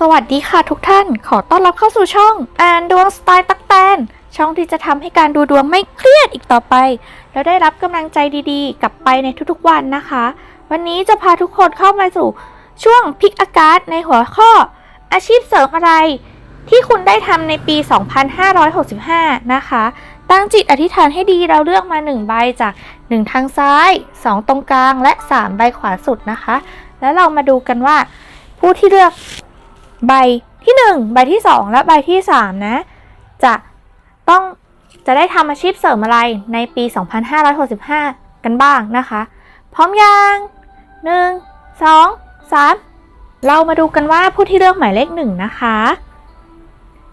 สวัสดีค่ะทุกท่าน ขอต้อนรับเข้าสู่ช่อง อ่านดวงสไตล์ตักแตน ช่องที่จะทำให้การดูดวงไม่เครียดอีกต่อไป แล้วได้รับกำลังใจดีๆ กลับไปในทุกๆวันนะคะ วันนี้จะพาทุกคนเข้ามาสู่ช่วงพิกอากาศในหัวข้อ อาชีพเสริมอะไรที่คุณได้ทำในปี 2565 นะคะ ตั้งจิตอธิษฐานให้ดีเราเลือกมา 1 ใบจาก 1 ทางซ้าย 2 ตรงกลางและ 3 ใบขวาสุดนะคะ แล้วเรามาดูกันว่า ผู้ที่เลือกใบที่ 1 ใบที่ 2 และใบที่ 3 นะ จะต้องจะได้ทำอาชีพเสริมอะไรในปี 2565 กันบ้างนะคะ พร้อมยัง 1 2 3 เรามาดูกันว่าผู้ที่เลือกหมายเลขหนึ่งนะคะ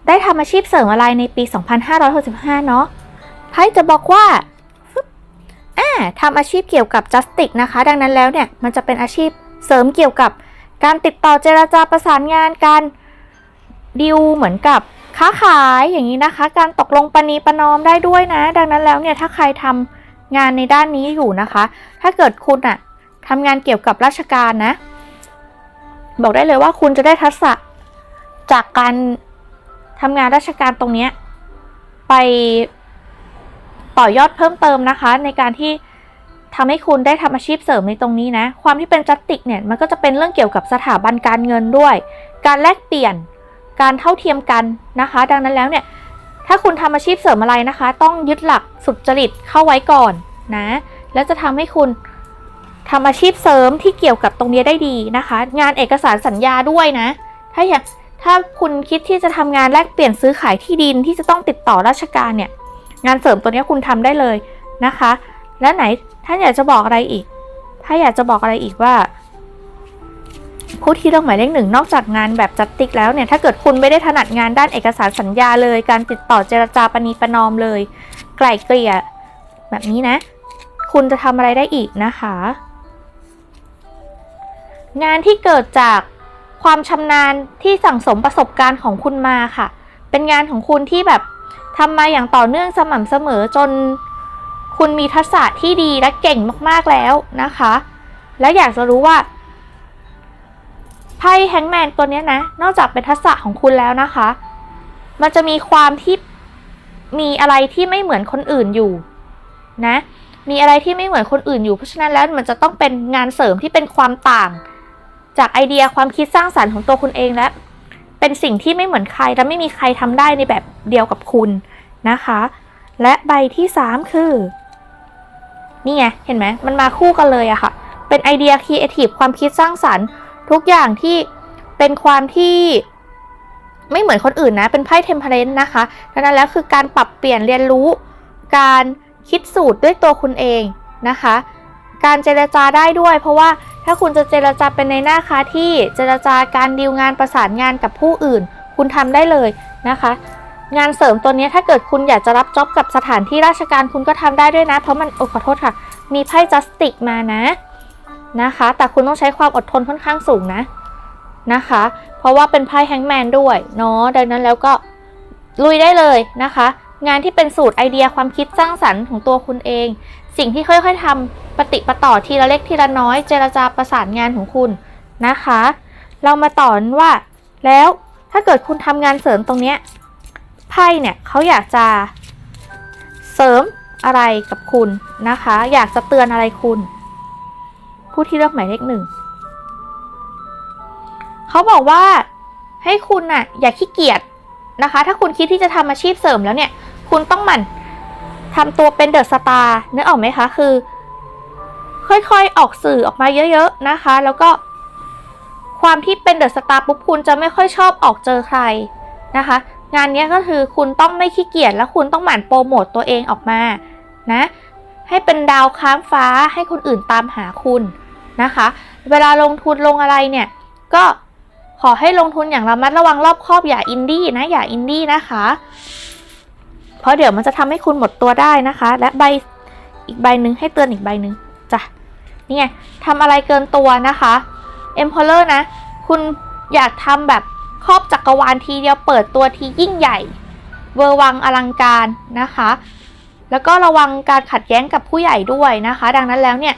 ได้ทำอาชีพเสริมอะไรในปี 2565 เนาะ ไพ่จะบอกว่าอ่าทำอาชีพเกี่ยวกับจัสติกนะคะ ดังนั้นแล้วเนี่ย มันจะเป็นอาชีพเสริมเกี่ยวกับการติดต่อเจราจาประสานงานการดิวเหมือนกับค้าขายอย่างนี้นะคะ การตกลงปณีประนอมได้ด้วยนะ ดังนั้นแล้วเนี่ยถ้าใครทำงานในด้านนี้อยู่นะคะ ถ้าเกิดคุณอะทำงานเกี่ยวกับราชการนะ บอกได้เลยว่าคุณจะได้ทักษะจากการทำงานราชการตรงเนี้ไป ต่อยอดเพิ่มเติมนะคะ ในการที่ทำให้คุณได้ทำอาชีพเสริมในตรงนี้นะ ความที่เป็นจัตติกเนี่ยมันก็จะเป็นเรื่องเกี่ยวกับสถาบันการเงินด้วย การแลกเปลี่ยน การเท่าเทียมกันนะคะ ดังนั้นแล้วเนี่ย ถ้าคุณทำอาชีพเสริมอะไรนะคะ ต้องยึดหลักสุจริตเข้าไว้ก่อนนะ แล้วจะทำให้คุณทำอาชีพเสริมที่เกี่ยวกับตรงนี้ได้ดีนะคะ งานเอกสารสัญญาด้วยนะ ถ้าอยากถ้าคุณคิดที่จะทำงานแลกเปลี่ยนซื้อขายที่ดินที่จะต้องติดต่อราชการเนี่ย งานเสริมตัวนี้คุณทำได้เลยนะคะ และไหนท่านอยากจะบอกอะไรอีก ถ้าอยากจะบอกอะไรอีกว่าผู้ที่เลือกหมายเลขหนึ่งนอกจากงานแบบจัดติ๊กแล้วเนี่ยถ้าเกิดคุณไม่ได้ถนัดงานด้านเอกสารสัญญาเลย การติดต่อเจรจาปณีประนอมเลย ไกล่เกลี่ยแบบนี้นะ คุณจะทำอะไรได้อีกนะคะ งานที่เกิดจากความชำนาญที่สั่งสมประสบการณ์ของคุณมาค่ะ เป็นงานของคุณที่แบบ ทำมาอย่างต่อเนื่องสม่ำเสมอจน คุณมีทักษะที่ดีและเก่งมากๆแล้วนะคะ แล้วอยากจะรู้ว่าไพ่แฮงแมนตัวนี้นะ นอกจากเป็นทักษะของคุณแล้วนะคะ มันจะมีความที่มีอะไรที่ไม่เหมือนคนอื่นอยู่นะ มีอะไรที่ไม่เหมือนคนอื่นอยู่ เพราะฉะนั้นแล้วมันจะต้องเป็นงานเสริมที่เป็นความต่าง จากไอเดียความคิดสร้างสรรค์ของตัวคุณเองและ เป็นสิ่งที่ไม่เหมือนใครและไม่มีใครทำได้ในแบบเดียวกับคุณนะคะ และใบที่ 3 คือ นี่ไง เห็นไหมมันมาคู่กันเลยอะค่ะ เป็นไอเดียครีเอทีฟความคิดสร้างสรรค์ ทุกอย่างที่เป็นความที่ไม่เหมือนคนอื่นนะ เป็นไพ่เทมเพลนนะคะดังนั้นแล้วคือการปรับเปลี่ยนเรียนรู้ การคิดสูตรด้วยตัวคุณเองนะคะ การเจรจาได้ด้วย เพราะว่า ถ้าคุณจะเจรจาเป็นในหน้าค้าที่เจรจาการดีลงานประสานงานกับผู้อื่น คุณทำได้เลยนะคะ งานเสริมตัวนี้ถ้าเกิดคุณอยากจะรับจ็อบกับสถานที่ราชการคุณก็ทำได้ด้วยนะ เพราะมันโอ้ขอโทษค่ะ มีไพ่จัสติกมานะนะคะ แต่คุณต้องใช้ความอดทนค่อนข้างสูงนะนะคะ เพราะว่าเป็นไพ่แฮงแมนด้วยเนาะดังนั้นแล้วก็ลุยได้เลยนะคะ งานที่เป็นสูตรไอเดียความคิดสร้างสรรค์ของตัวคุณเอง สิ่งที่ค่อยๆทำปฏิปต่อทีละเล็กทีละน้อยเจรจาประสานงานของคุณนะคะ เรามาต่อว่า แล้วถ้าเกิดคุณทำงานเสริมตรงเนี้ยไพ่เนี่ยเขาอยากจะเสริมอะไรกับคุณนะคะ อยากจะเตือนอะไรคุณ ผู้ที่เลือกหมายเลขหนึ่งเขาบอกว่าให้คุณน่ะอย่าขี้เกียจนะคะ ถ้าคุณคิดที่จะทำอาชีพเสริมแล้วเนี่ย คุณต้องหมั่น ทำตัวเป็นเดอะสตาร์นึกออกไหมคะคือ ค่อยๆออกสื่อออกมาเยอะๆนะคะ แล้วก็ ความที่เป็นเดอะสตาร์ปุ๊บคุณจะไม่ค่อยชอบออกเจอใครนะคะ งานนี้ก็คือคุณต้องไม่ขี้เกียจและคุณต้องหมั่นโปรโมตตัวเองออกมานะให้เป็นดาวค้างฟ้าให้คนอื่นตามหาคุณนะคะ เวลาลงทุนลงอะไรเนี่ย ก็ขอให้ลงทุนอย่างระมัดระวังรอบคอบอย่าอินดี้นะอย่าอินดี้นะคะ เพราะเดี๋ยวมันจะทำให้คุณหมดตัวได้นะคะ และใบอีกใบหนึ่งให้เตือนอีกใบหนึ่งจ้ะนี่ไงทำอะไรเกินตัวนะคะ e m p e r o r นะ คุณอยากทำแบบครอบจักรวาลทีเดียวเปิดตัวทียิ่งใหญ่เวอร์วังอลังการนะคะ แล้วก็ระวังการขัดแย้งกับผู้ใหญ่ด้วยนะคะ ดังนั้นแล้วเนี่ย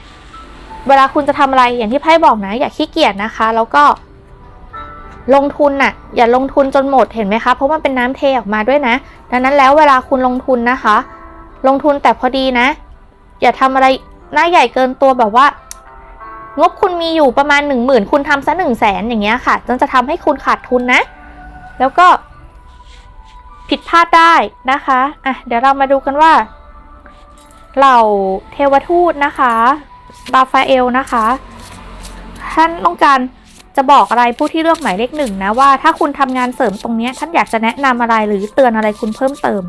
เวลาคุณจะทำอะไรอย่างที่ไพ่บอกนะ อย่าขี้เกียจนะคะ แล้วก็ ลงทุนน่ะอย่าลงทุนจนหมดเห็นไหมคะ เพราะมันเป็นน้ำเทออกมาด้วยนะ ดังนั้นแล้วเวลาคุณลงทุนนะคะ ลงทุนแต่พอดีนะ อย่าทำอะไรหน้าใหญ่เกินตัวแบบว่า งบคุณมีอยู่ประมาณหนึ่งหมื่นคุณทำซะหนึ่งแสนอย่างเงี้ยค่ะจนจะทำให้คุณขาดทุนนะ แล้วก็ ผิดพลาดได้นะคะอะเดี๋ยวเรามาดูกันว่า เหล่าเทวทูตนะคะบาฟาเอลนะคะ ท่านต้องการ จะบอกอะไรผู้ที่เลือกหมายเลขหนึ่งนะว่าถ้าคุณทำงานเสริมตรงนี้ท่านอยากจะแนะนำอะไรหรือเตือนอะไรคุณเพิ่มเติม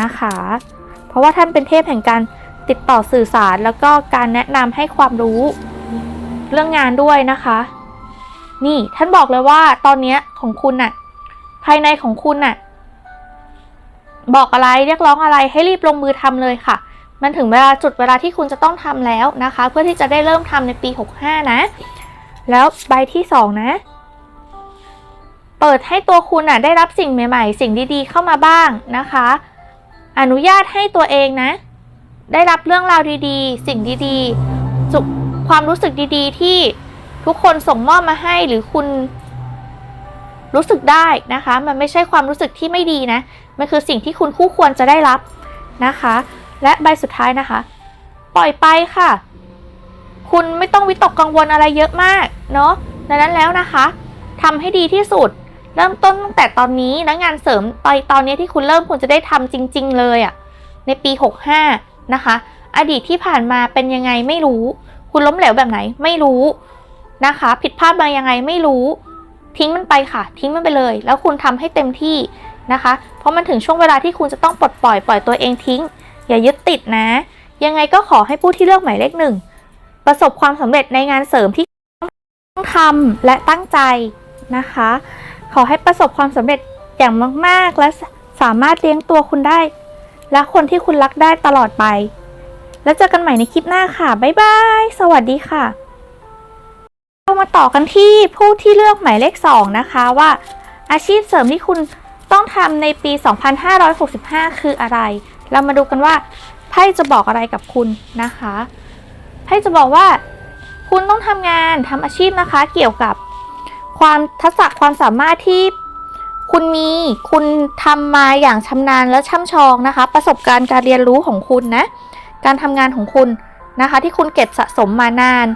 นะคะ เพราะว่าท่านเป็นเทพแห่งการติดต่อสื่อสารแล้วก็การแนะนำให้ความรู้เรื่องงานด้วยนะคะ นี่ท่านบอกเลยว่าตอนนี้ของคุณน่ะ ภายในของคุณน่ะ บอกอะไรเรียกร้องอะไรให้รีบลงมือทำเลยค่ะ มันถึงเวลาจุดเวลาที่คุณจะต้องทำแล้วนะคะ เพื่อที่จะได้เริ่มทำในปี 65 นะ แล้วใบที่2นะ เปิดให้ตัวคุณอะได้รับสิ่งใหม่ ๆ สิ่งดีๆ เข้ามาบ้างนะคะ อนุญาตให้ตัวเองนะ ได้รับเรื่องราวดีๆ สิ่งดีๆสุขความรู้สึกดีๆ ที่ทุกคนส่งมอบมาให้หรือคุณรู้สึกได้นะคะ มันไม่ใช่ความรู้สึกที่ไม่ดีนะ มันคือสิ่งที่คุณคู่ควรจะได้รับนะคะ และใบสุดท้ายนะคะ ปล่อยไปค่ะ คุณไม่ต้องวิตกกังวลอะไรเยอะมากเนาะดังนั้นแล้วนะคะทำให้ดีที่สุด เริ่มต้นตั้งแต่ตอนนี้แล้วงานเสริมตอนตอนนี้ที่คุณเริ่มคุณจะได้ทำจริง ๆ เลยอะ่ะในปี 65 นะคะ อดีตที่ผ่านมาเป็นยังไงไม่รู้ คุณล้มเหลวแบบไหนไม่รู้นะคะ ผิดพลาดมายังไงไม่รู้ ทิ้งมันไปค่ะ ทิ้งมันไปเลย แล้วคุณทำให้เต็มที่นะคะ เพราะมันถึงช่วงเวลาที่คุณจะต้องปลดปล่อยปล่อยตัวเองทิ้ง อย่ายึดติดนะ ยังไงก็ขอให้ผู้ที่เลือกหมายเลขหนึ่ง ประสบความสำเร็จในงานเสริมที่ต้องทำและตั้งใจนะคะ ขอให้ประสบความสำเร็จอย่างมาก ๆ และสามารถเลี้ยงตัวคุณได้ และคนที่คุณรักได้ตลอดไป แล้วเจอกันใหม่ในคลิปหน้าค่ะ บ๊ายบาย สวัสดีค่ะเรามาต่อกันที่ผู้ที่เลือกหมายเลข 2 นะคะว่า อาชีพเสริมที่คุณต้องทำในปี 2565 คืออะไร เรามาดูกันว่าไพ่จะบอกอะไรกับคุณนะคะ ไพ่จะบอกว่า คุณต้องทำงานทำอาชีพนะคะ เกี่ยวกับความทักษะความสามารถที่คุณมีคุณทำมาอย่างชำนาญและช่ำชองนะคะ ประสบการณ์การเรียนรู้ของคุณนะ การทำงานของคุณนะคะ ที่คุณเก็บสะสมมานาน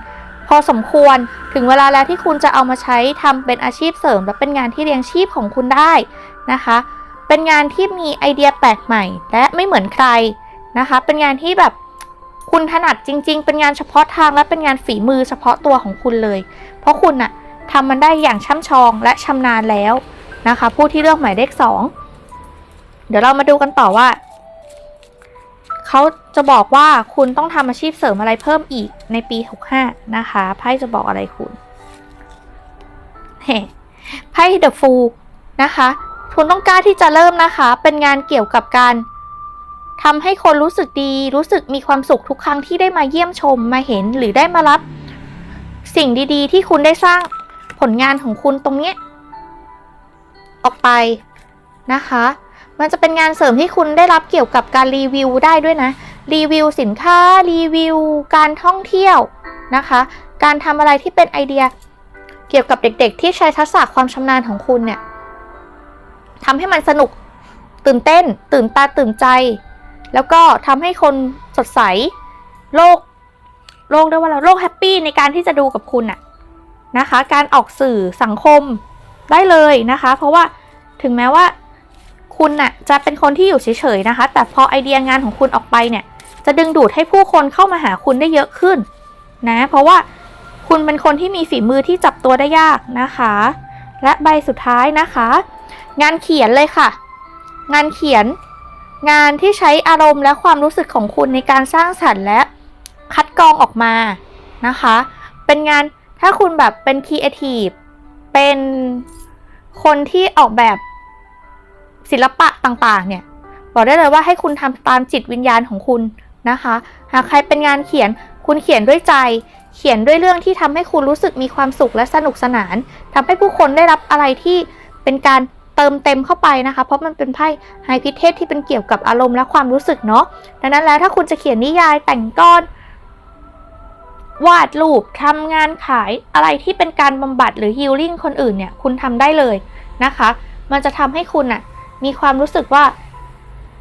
พอสมควรถึงเวลาแล้วที่คุณจะเอามาใช้ทำเป็นอาชีพเสริม และเป็นงานที่เลี้ยงชีพของคุณได้นะคะ เป็นงานที่มีไอเดียแปลกใหม่ และไม่เหมือนใครนะคะ เป็นงานที่แบบ คุณถนัดจริง ๆ เป็นงานเฉพาะทางและเป็นงานฝีมือเฉพาะตัวของคุณเลย เพราะคุณน่ะทำมันได้อย่างช่ำชองและชำนาญแล้วนะคะ ผู้ที่เลือกหมายเลขสองเดี๋ยวเรามาดูกันต่อว่าเขาจะบอกว่าคุณต้องทำอาชีพเสริมอะไรเพิ่มอีกในปี 65 นะคะไพ่จะบอกอะไรคุณเฮ้ไพ่เดอะฟูนะคะคุณต้องกล้าที่จะเริ่มนะคะ เป็นงานเกี่ยวกับการ ทำให้คนรู้สึกดี รู้สึกมีความสุขทุกครั้งที่ได้มาเยี่ยมชมมาเห็นหรือได้มารับ สิ่งดีๆ ที่คุณได้สร้างผลงานของคุณตรงเนี้ยออกไปนะคะ มันจะเป็นงานเสริมที่คุณได้รับเกี่ยวกับการรีวิวได้ด้วยนะ รีวิวสินค้า รีวิว การท่องเที่ยวนะคะ การทำอะไรที่เป็นไอเดีย เกี่ยวกับเด็กๆ ที่ใช้ทักษะความชำนาญของคุณเนี่ยทำให้มันสนุกตื่นเต้น ตื่นตาตื่นใจ แล้วก็ทำให้คนสดใสโลกโลกเรียกว่าอะไรโลกแฮปปี้ในการที่จะดูกับคุณอะนะคะ การออกสื่อสังคมได้เลยนะคะ เพราะว่าถึงแม้ว่าคุณน่ะจะเป็นคนที่อยู่เฉยๆนะคะ แต่พอไอเดียงานของคุณออกไปเนี่ย จะดึงดูดให้ผู้คนเข้ามาหาคุณได้เยอะขึ้นนะ เพราะว่าคุณเป็นคนที่มีฝีมือที่จับตัวได้ยากนะคะ และใบสุดท้ายนะคะ งานเขียนเลยค่ะ งานเขียน งานที่ใช้อารมณ์และความรู้สึกของคุณในการสร้างสรรค์และคัดกรองออกมานะคะ เป็นงานถ้าคุณแบบเป็นครีเอทีฟเป็นคนที่ออกแบบศิลปะต่างๆ เนี่ยบอกได้เลยว่าให้คุณทำตามจิตวิญญาณของคุณนะคะ หากใครเป็นงานเขียนคุณเขียนด้วยใจ เขียนด้วยเรื่องที่ทำให้คุณรู้สึกมีความสุขและสนุกสนานทำให้ผู้คนได้รับอะไรที่เป็นการ เติมเต็มเข้าไปนะคะ เพราะมันเป็นไพ่ไฮพิเทสที่เป็นเกี่ยวกับอารมณ์และความรู้สึกเนาะดังนั้นแล้วถ้าคุณจะเขียนนิยายแต่งก้อน วาดรูปทำงานขายอะไรที่เป็นการบำบัดหรือฮีลลิ่งคนอื่นเนี่ยคุณทำได้เลยนะคะ มันจะทำให้คุณน่ะมีความรู้สึกว่า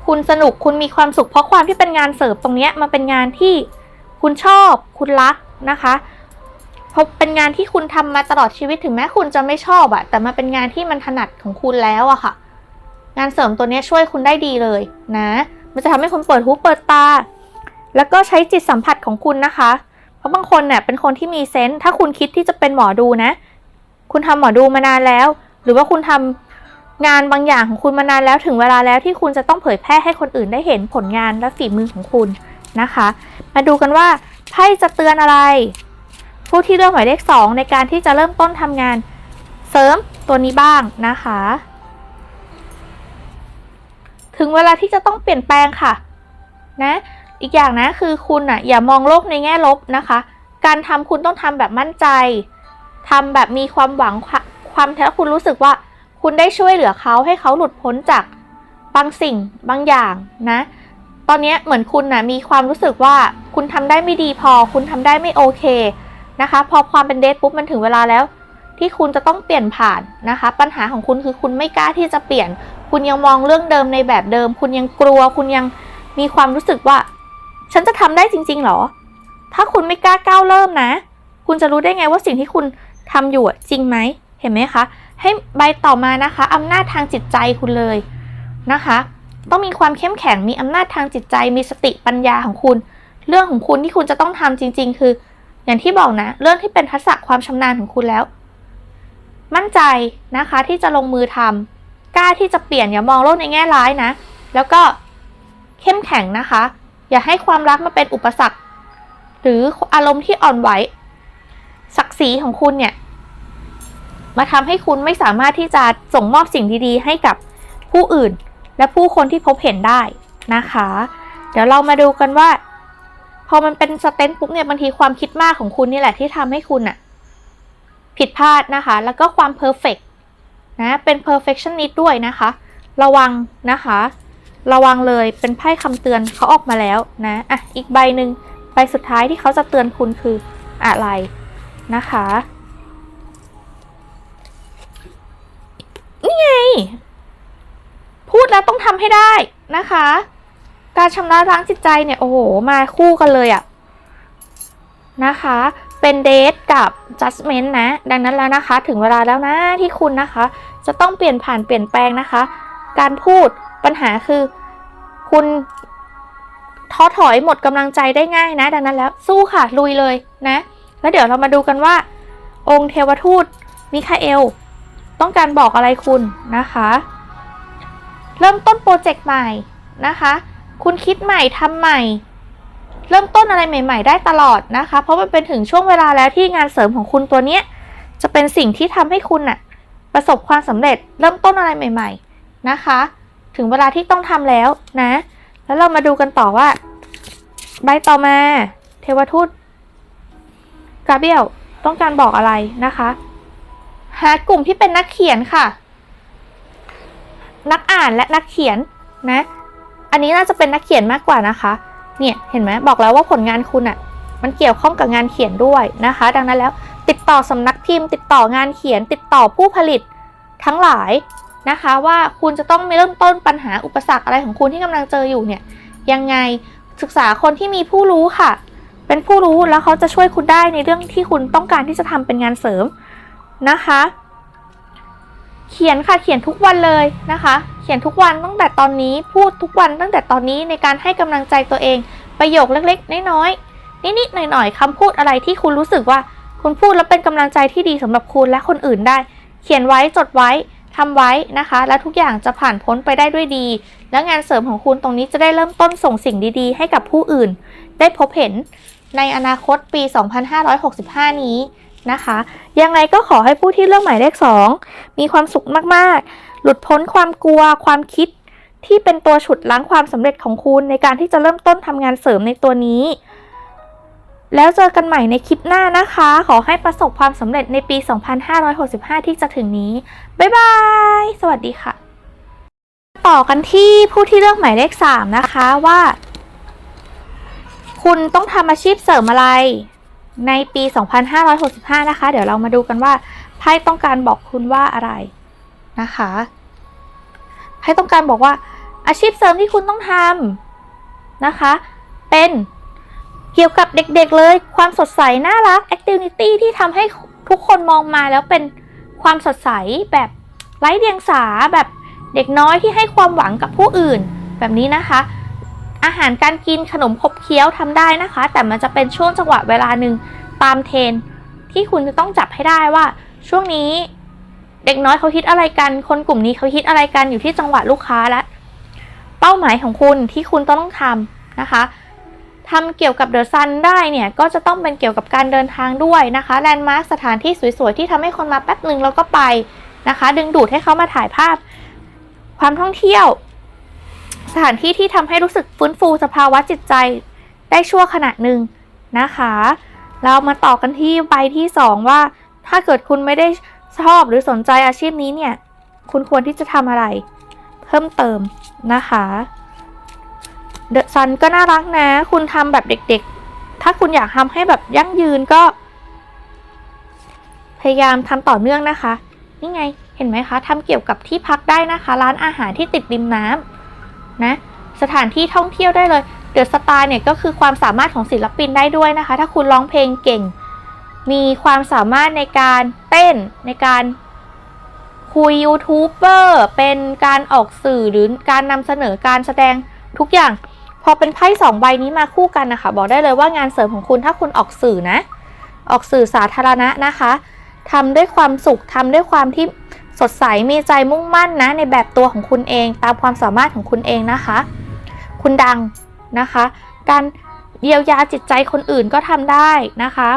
คุณสนุกคุณมีความสุขเพราะความที่เป็นงานเสริมตรงเนี้ยมันเป็นงานที่คุณชอบ คุณรักนะคะ เพราะเป็นงานที่คุณทำมาตลอดชีวิตถึงแม้คุณจะไม่ชอบอะแต่มันเป็นงานที่มันถนัดของคุณแล้วอะค่ะ งานเสริมตัวนี้ช่วยคุณได้ดีเลยนะ มันจะทำให้คุณเปิดหูเปิดตา แล้วก็ใช้จิตสัมผัสของคุณนะคะ เพราะบางคนเนี่ยเป็นคนที่มีเซนส์ถ้าคุณคิดที่จะเป็นหมอดูนะ คุณทำหมอดูมานานแล้ว หรือว่าคุณทำงานบางอย่างของคุณมานานแล้วถึงเวลาแล้วที่คุณจะต้องเผยแพร่ให้คนอื่นได้เห็นผลงานและฝีมือของคุณนะคะ มาดูกันว่าไพ่จะเตือนอะไร ผู้ที่เลือกหมายเลขสองในการที่จะเริ่มต้นทำงานเสริมตัวนี้บ้างนะคะ ถึงเวลาที่จะต้องเปลี่ยนแปลงค่ะนะอีกอย่างนะคือคุณอะอย่ามองโลกในแง่ลบนะคะ การทำคุณต้องทำแบบมั่นใจทำแบบมีความหวังความความแท้คุณรู้สึกว่าคุณได้ช่วยเหลือเขาให้เขาหลุดพ้นจากบางสิ่งบางอย่างนะ ตอนนี้เหมือนคุณนะมีความรู้สึกว่าคุณทำได้ไม่ดีพอ คุณทำได้ไม่โอเค นะคะ พอความเป็นเดทปุ๊บมันถึงเวลาแล้ว ที่คุณจะต้องเปลี่ยนผ่านนะคะ ปัญหาของคุณคือคุณไม่กล้าที่จะเปลี่ยน คุณยังมองเรื่องเดิมในแบบเดิม คุณยังกลัว คุณยังมีความรู้สึกว่า ฉันจะทำได้จริง ๆหรอ ถ้าคุณไม่กล้าก้าวเริ่มนะ คุณจะรู้ได้ไงว่าสิ่งที่คุณทำอยู่อะจริงไหมเห็นไหมคะ ให้ใบต่อมานะคะอำนาจทางจิตใจคุณเลยนะคะ ต้องมีความเข้มแข็งมีอำนาจทางจิตใจ มีสติปัญญาของคุณ เรื่องของคุณที่คุณจะต้องทำจริง ๆ คือ อย่างที่บอกนะ เรื่องที่เป็นทักษะความชำนาญของคุณแล้ว มั่นใจนะคะที่จะลงมือทำกล้าที่จะเปลี่ยนอย่ามองโลกในแง่ร้ายนะ แล้วก็เข้มแข็งนะคะ อย่าให้ความรักมาเป็นอุปสรรค หรืออารมณ์ที่อ่อนไหวศักดิ์ศรีของคุณเนี่ย มาทำให้คุณไม่สามารถที่จะส่งมอบสิ่งดีๆ ให้กับผู้อื่น และผู้คนที่พบเห็นได้นะคะ เดี๋ยวเรามาดูกันว่า พอมันเป็นสเตนปุ๊บเนี่ยบางทีความคิดมากของคุณนี่แหละที่ทำให้คุณอะผิดพลาดนะคะ แล้วก็ความเพอร์เฟกนะเป็น perfectionist ด้วยนะคะ ระวังนะคะ ระวังเลยเป็นไพ่คำเตือนเขาออกมาแล้วนะอะอีกใบหนึ่งใบสุดท้ายที่เขาจะเตือนคุณคืออะไรนะคะ นี่ไง พูดแล้วต้องทำให้ได้นะคะ การชำระล้างจิตใจเนี่ยโอ้โหมาคู่กันเลยอะนะคะ เป็นเดทกับ judgment นะ ดังนั้นแล้วนะคะ ถึงเวลาแล้วนะที่คุณนะคะ จะต้องเปลี่ยนผ่านเปลี่ยนแปลงนะคะ การพูดปัญหาคือคุณท้อถอยหมดกำลังใจได้ง่ายนะ ดังนั้นแล้วสู้ค่ะลุยเลยนะ แล้วเดี๋ยวเรามาดูกันว่า องค์เทวทูตมิคาเอล ต้องการบอกอะไรคุณนะคะ เริ่มต้นโปรเจกต์ใหม่นะคะ คุณคิดใหม่ทำใหม่ เริ่มต้นอะไรใหม่ ๆ ได้ตลอดนะคะ เพราะมันเป็นถึงช่วงเวลาแล้วที่งานเสริมของคุณตัวเนี้ยจะเป็นสิ่งที่ทำให้คุณน่ะประสบความสำเร็จเริ่มต้นอะไรใหม่ ๆนะคะ ถึงเวลาที่ต้องทำแล้วนะ แล้วเรามาดูกันต่อว่า ใบต่อมาเทวทูตกาเบียลต้องการบอกอะไรนะคะ หากลุ่มที่เป็นนักเขียนค่ะ นักอ่านและนักเขียนนะ อันนี้น่าจะเป็นนักเขียนมากกว่านะคะ เนี่ยเห็นไหมบอกแล้วว่าผลงานคุณอะ่ะมันเกี่ยวข้องกับงานเขียนด้วยนะคะ ดังนั้นแล้วติดต่อสำนักพิมพ์ ติดต่องานเขียน ติดต่อผู้ผลิตทั้งหลายนะคะ ว่าคุณจะต้องเริ่มต้นปัญหาอุปสรรคอะไรของคุณที่กำลังเจออยู่เนี่ยยังไงศึกษาคนที่มีผู้รู้ค่ะ เป็นผู้รู้แล้วเขาจะช่วยคุณได้ในเรื่องที่คุณต้องการที่จะทำเป็นงานเสริมนะคะ เขียนค่ะเขียนทุกวันเลยนะคะ เขียนทุกวันตั้งแต่ตอนนี้พูดทุกวันตั้งแต่ตอนนี้ในการให้กำลังใจตัวเอง ประโยคเล็กๆน้อยๆนิดๆหน่อยๆคำพูดอะไรที่คุณรู้สึกว่า คุณพูดแล้วเป็นกำลังใจที่ดีสำหรับคุณและคนอื่นได้ เขียนไว้จดไว้ทำไว้นะคะ และทุกอย่างจะผ่านพ้นไปได้ด้วยดี และงานเสริมของคุณตรงนี้จะได้เริ่มต้นส่งสิ่งดีๆ ให้กับผู้อื่น ได้พบเห็นในอนาคตปี 2565 นี้ นะคะ ยังไงก็ขอให้ผู้ที่เลือกหมายเลข 2 มีความสุขมาก ๆ หลุดพ้นความกลัว ความคิดที่เป็นตัวฉุดล้างความสำเร็จของคุณในการที่จะเริ่มต้นทำงานเสริมในตัวนี้ แล้วเจอกันใหม่ในคลิปหน้านะคะ ขอให้ประสบความสำเร็จในปี 2565 ที่จะถึงนี้ บ๊ายบาย สวัสดีค่ะ ต่อกันที่ผู้ที่เลือกหมายเลข 3 นะคะว่า คุณต้องทำอาชีพเสริมอะไร ในปี 2565 นะคะ เดี๋ยวเรามาดูกันว่าไพ่ต้องการบอกคุณว่าอะไรนะคะไพ่ต้องการบอกว่าอาชีพเสริมที่คุณต้องทำนะคะ เป็นเกี่ยวกับเด็กๆเลย ความสดใส น่ารัก activity ที่ทำให้ทุกคนมองมาแล้วเป็นความสดใสแบบไร้เดียงสาแบบเด็กน้อยที่ให้ความหวังกับผู้อื่นแบบนี้นะคะ อาหารการกินขนมขบเคี้ยวทำได้นะคะ แต่มันจะเป็นช่วงจังหวะเวลาหนึ่งตามเทรนที่คุณจะต้องจับให้ได้ว่า ช่วงนี้เด็กน้อยเขาคิดอะไรกัน คนกลุ่มนี้เขาคิดอะไรกันอยู่ที่จังหวะลูกค้าและ เป้าหมายของคุณที่คุณต้องทำนะคะทำเกี่ยวกับเดอะซันได้เนี่ย ก็จะต้องเป็นเกี่ยวกับการเดินทางด้วยนะคะแลนด์มาร์คสถานที่สวยๆ ที่ทำให้คนมาแป๊บหนึ่งแล้วก็ไปนะคะ ดึงดูดให้เขามาถ่ายภาพ ความท่องเที่ยว สถานที่ที่ทำให้รู้สึกฟื้นฟูสภาวะจิตใจ ได้ชั่วขณะหนึ่งนะคะ เรามาต่อกันที่ใบที่สองว่า ถ้าเกิดคุณไม่ได้ชอบหรือสนใจอาชีพนี้เนี่ย คุณควรที่จะทำอะไร เพิ่มเติมนะคะเดอะซันก็น่ารักนะ คุณทำแบบเด็กๆ ถ้าคุณอยากทำให้แบบยั่งยืนก็ พยายามทำต่อเนื่องนะคะ นี่ไง เห็นไหมคะทำเกี่ยวกับที่พักได้นะคะ ร้านอาหารที่ติดริมน้ำ นะสถานที่ท่องเที่ยวได้เลยเดอะสตาร์เนี่ยก็คือความสามารถของศิลปินได้ด้วยนะคะ ถ้าคุณร้องเพลงเก่ง มีความสามารถในการเต้นในการคุยยูทูบเบอร์เป็นการออกสื่อหรือการนำเสนอการแสดงทุกอย่าง พอเป็นไพ่สองใบนี้มาคู่กันนะคะ บอกได้เลยว่างานเสริมของคุณถ้าคุณออกสื่อนะ ออกสื่อสาธารณะนะคะทำด้วยความสุขทำด้วยความที่ สดใสมีใจมุ่งมั่นนะในแบบตัวของคุณเองตามความสามารถของคุณเองนะคะ คุณดังนะคะ การเยียวยาจิตใจคนอื่นก็ทำได้นะคะ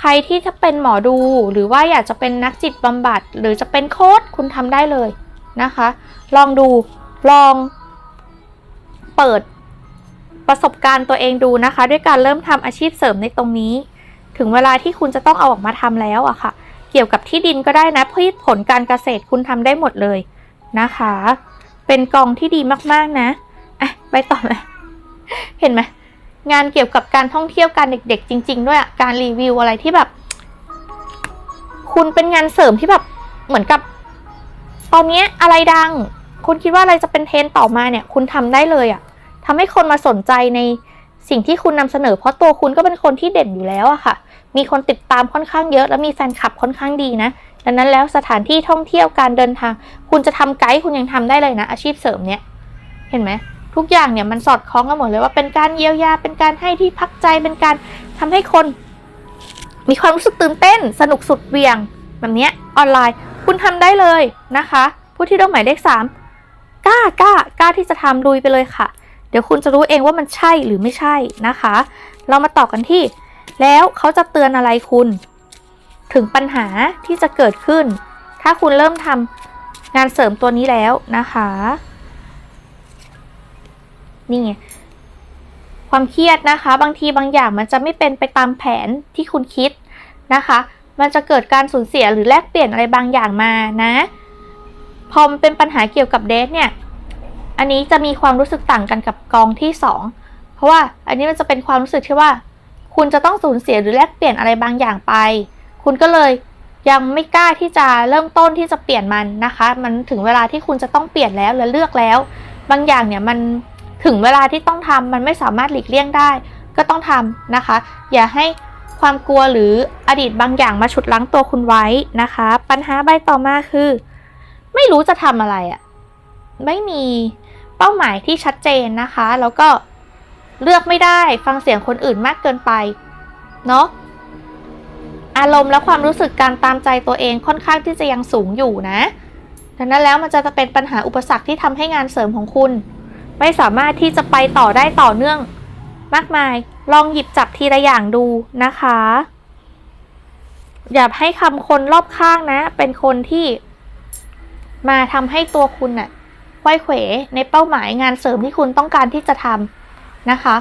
ใครที่จะเป็นหมอดูหรือว่าอยากจะเป็นนักจิตบำบัด หรือจะเป็นโค้ชคุณทำได้เลยนะคะ ลองดูลองเปิดประสบการณ์ตัวเองดูนะคะ ด้วยการเริ่มทำอาชีพเสริมในตรงนี้ ถึงเวลาที่คุณจะต้องเอาออกมาทำแล้วอะค่ะ เกี่ยวกับที่ดินก็ได้นะพืชผลการเกษตรคุณทำได้หมดเลยนะคะ เป็นกองที่ดีมากๆนะอะไปต่อเลยเห็นไหมงานเกี่ยวกับการท่องเที่ยวการเด็กๆ จริง ๆ ด้วยการรีวิวอะไรที่แบบ คุณเป็นงานเสริมที่แบบเหมือนกับ ตอนนี้อะไรดัง คุณคิดว่าอะไรจะเป็นเทรนต่อมาเนี่ย คุณทำได้เลยอะทำให้คนมาสนใจใน สิ่งที่คุณนำเสนอ เพราะตัวคุณก็เป็นคนที่เด่นอยู่แล้วอะค่ะ มีคนติดตามค่อนข้างเยอะ แล้วมีแฟนคลับค่อนข้างดีนะ ดังนั้นแล้วสถานที่ท่องเที่ยวการเดินทาง คุณจะทำไกด์คุณยังทำได้เลยนะ อาชีพเสริมเนี่ย เห็นไหมทุกอย่างเนี่ยมันสอดคล้องกันหมดเลยว่าเป็นการเยียวยา เป็นการให้ที่พักใจ เป็นการทำให้คน มีความรู้สึกตื่นเต้น สนุกสุดเวียงแบบเนี้ยออนไลน์ คุณทำได้เลยนะคะ ผู้ที่ได้หมายเลขสามกล้ากล้ากล้าที่จะทำลุยไปเลยค่ะ เดี๋ยวคุณจะรู้เองว่ามันใช่หรือไม่ใช่นะคะ เรามาต่อกันที่ แล้วเขาจะเตือนอะไรคุณ ถึงปัญหาที่จะเกิดขึ้น ถ้าคุณเริ่มทำงานเสริมตัวนี้แล้วนะคะ นี่ไงความเครียดนะคะ บางทีบางอย่างมันจะไม่เป็นไปตามแผนที่คุณคิดนะคะ มันจะเกิดการสูญเสียหรือแลกเปลี่ยนอะไรบางอย่างมานะ พอมันเป็นปัญหาเกี่ยวกับเดทเนี่ย อันนี้จะมีความรู้สึกต่างกันกับกองที่สองเพราะว่าอันนี้มันจะเป็นความรู้สึกที่ว่า คุณจะต้องสูญเสียหรือแลกเปลี่ยนอะไรบางอย่างไป คุณก็เลยยังไม่กล้าที่จะเริ่มต้นที่จะเปลี่ยนมันนะคะ มันถึงเวลาที่คุณจะต้องเปลี่ยนแล้วและเลือกแล้ว บางอย่างเนี่ยมันถึงเวลาที่ต้องทำมันไม่สามารถหลีกเลี่ยงได้ ก็ต้องทำนะคะ อย่าให้ความกลัวหรืออดีตบางอย่างมาฉุดลั้งตัวคุณไว้นะคะ ปัญหาใบต่อมาคือ ไม่รู้จะทำอะไรอะ่ะ ไม่มี เป้าหมายที่ชัดเจนนะคะ แล้วก็เลือกไม่ได้ฟังเสียงคนอื่นมากเกินไปเนาะอารมณ์และความรู้สึกการตามใจตัวเองค่อนข้างที่จะยังสูงอยู่นะ ดังนั้นแล้วมันจะเป็นปัญหาอุปสรรคที่ทำให้งานเสริมของคุณ ไม่สามารถที่จะไปต่อได้ต่อเนื่อง มากมาย ลองหยิบจับทีละอย่างดูนะคะ อย่าให้คำคนรอบข้างนะ เป็นคนที่มาทำให้ตัวคุณน่ะ ไขว้เขวในเป้าหมายงานเสริมที่คุณต้องการที่จะทำนะคะ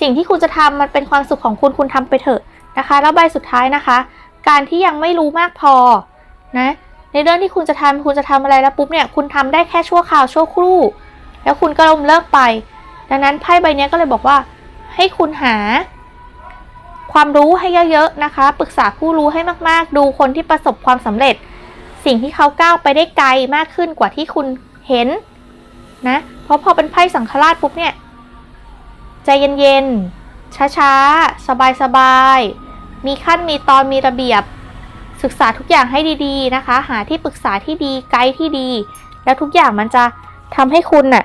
สิ่งที่คุณจะทำมันเป็นความสุขของคุณคุณทำไปเถอะนะคะ แล้วใบสุดท้ายนะคะ การที่ยังไม่รู้มากพอนะในเรื่องที่คุณจะทำคุณจะทำอะไรแล้วปุ๊บเนี่ยคุณทำได้แค่ชั่วคราวชั่วครู่ แล้วคุณก็ล้มเลิกไป ดังนั้นไพ่ใบนี้ก็เลยบอกว่า ให้คุณหาคความรู้ให้เยอะๆนะคะ ปรึกษาผู้รู้ให้มากๆ ดูคนที่ประสบความสำเร็จ สิ่งที่เขาก้าวไปได้ไกลมากขึ้นกว่าที่คุณ เห็นนะเพราะพอเป็นไพ่สังฆราชปุ๊บเนี่ยใจเย็นๆช้าๆ สบายๆ มีขั้นมีตอนมีระเบียบ ศึกษาทุกอย่างให้ดีๆนะคะ หาที่ปรึกษาที่ดีไกด์ที่ดี แล้วทุกอย่างมันจะทำให้คุณน่ะ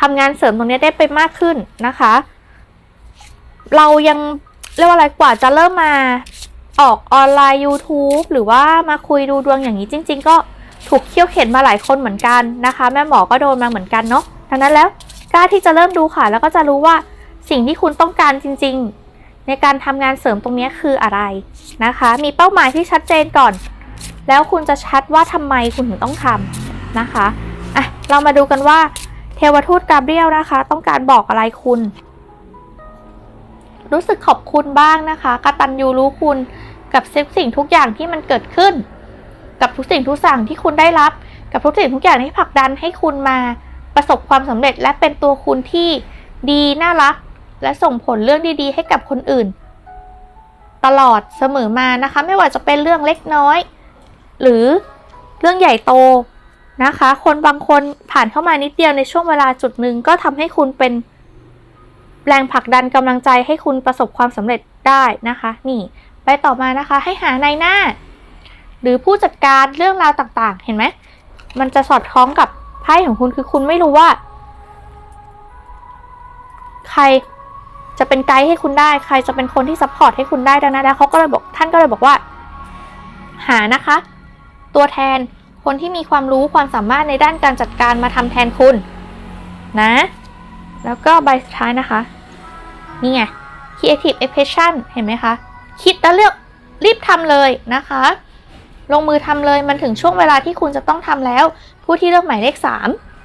ทำงานเสริมตรงนี้ได้ไปมากขึ้นนะคะ เรายังเรียกว่าอะไรกว่าจะเริ่มมาออกออนไลน์ YouTube หรือว่ามาคุยดูดวงอย่างนี้จริง ๆ ก็ ถูกเคี่ยวเข็นมาหลายคนเหมือนกันนะคะ แม่หมอก็โดนมาเหมือนกันเนาะดังนั้นแล้วกล้าที่จะเริ่มดูค่ะ แล้วก็จะรู้ว่าสิ่งที่คุณต้องการจริง ๆ ในการทำงานเสริมตรงนี้คืออะไรนะคะ มีเป้าหมายที่ชัดเจนก่อน แล้วคุณจะชัดว่าทำไมคุณถึงต้องทำนะคะอะเรามาดูกันว่าเทวทูตกาเบรียลนะคะ ต้องการบอกอะไรคุณ รู้สึกขอบคุณบ้างนะคะกตัญญูรู้คุณกับสิ่งทุกอย่างที่มันเกิดขึ้น กับทุกสิ่งทุกอย่งที่คุณได้รับ กับทุกสิ่งทุกอย่างที่ผลักดันให้คุณมาประสบความสำเร็จและเป็นตัวคุณที่ดีน่ารัก และส่งผลเรื่องดีๆ ให้กับคนอื่น ตลอดเสมอมานะคะ ไม่ว่าจะเป็นเรื่องเล็กน้อย หรือเรื่องใหญ่โตนะคะ คนบางคนผ่านเข้ามานิดเดียวในช่วงเวลาจุดหนึ่งก็ทำให้คุณเป็นแรงผลักดันกำลังใจให้คุณประสบความสำเร็จได้นะคะ นี่ ไปต่อมานะคะ ให้หาในหน้า หรือผู้จัดการเรื่องราวต่าง ๆ เห็นไหม มันจะสอดคล้องกับไพ่ของคุณคือคุณไม่รู้ว่า ใครจะเป็นไกด์ให้คุณได้ใครจะเป็นคนที่ซัพพอร์ตให้คุณได้ดังนั้นแล้วเขาก็เลยบอกท่านก็เลยบอกว่า หานะคะ ตัวแทนคนที่มีความรู้ความสามารถในด้านการจัดการมาทำแทนคุณ นะ แล้วก็ใบสุดท้ายนะคะ นี่ไง creative expression เห็นไหมคะ คิดแล้วเลือกรีบทำเลยนะคะ ลงมือทำเลยมันถึงช่วงเวลาที่คุณจะต้องทำแล้ว ผู้ที่เลือกหมายเลข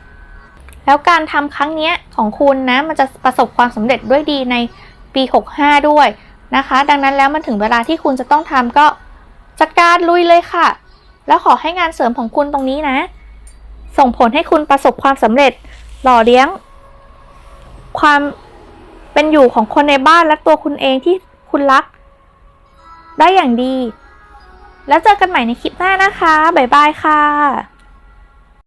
3 แล้วการทำครั้งนี้ของคุณนะ มันจะประสบความสำเร็จด้วยดีในปี 65 ด้วยนะคะ ดังนั้นแล้วมันถึงเวลาที่คุณจะต้องทำก็จัดการลุยเลยค่ะ แล้วขอให้งานเสริมของคุณตรงนี้นะ ส่งผลให้คุณประสบความสำเร็จหล่อเลี้ยง ความเป็นอยู่ของคนในบ้านและตัวคุณเองที่คุณรัก ได้อย่างดี แล้วเจอกันใหม่ในคลิปหน้านะคะ บ๊ายบายค่ะ